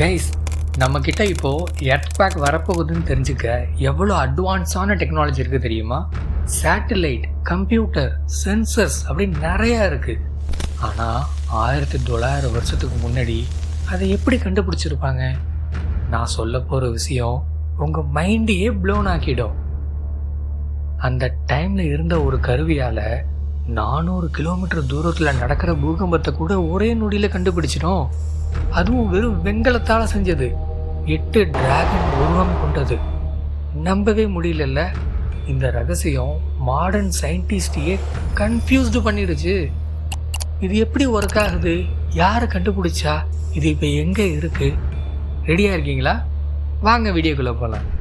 Guys நம்மக்கிட்ட இப்போது earthquake வரப்போகுதுன்னு தெரிஞ்சுக்க எவ்வளோ அட்வான்ஸான டெக்னாலஜி இருக்குது தெரியுமா? சேட்டலைட் கம்ப்யூட்டர் சென்சர்ஸ் அப்படின்னு நிறையா இருக்குது ஆனால் ஆயிரத்தி தொள்ளாயிரம் வருஷத்துக்கு முன்னாடி அதை எப்படி கண்டுபிடிச்சிருப்பாங்க? நான் சொல்ல போகிற விஷயம் உங்கள் மைண்டையே ப்ளோன் ஆக்கிடும். அந்த டைமில் இருந்த ஒரு கருவியால் நானூறு கிலோமீட்டர் தூரத்தில் நடக்கிற பூகம்பத்தை கூட ஒரே நொடியில் கண்டுபிடிச்சிடும் அதுவும் வெறும் வெண்கலத்தால் செஞ்சது. எட்டு டிராகன் உருவம் கொண்டது. நம்பவே முடியலல்ல. இந்த ரகசியம் மாடர்ன் சயின்டிஸ்டையே கன்ஃபியூஸ்டு பண்ணிடுச்சு. இது எப்படி ஒர்க் ஆகுது? யார் கண்டுபிடிச்சா? இது இப்போ எங்கே இருக்குது ரெடியாக இருக்கீங்களா? வாங்க வீடியோக்குள்ளே போகலாம்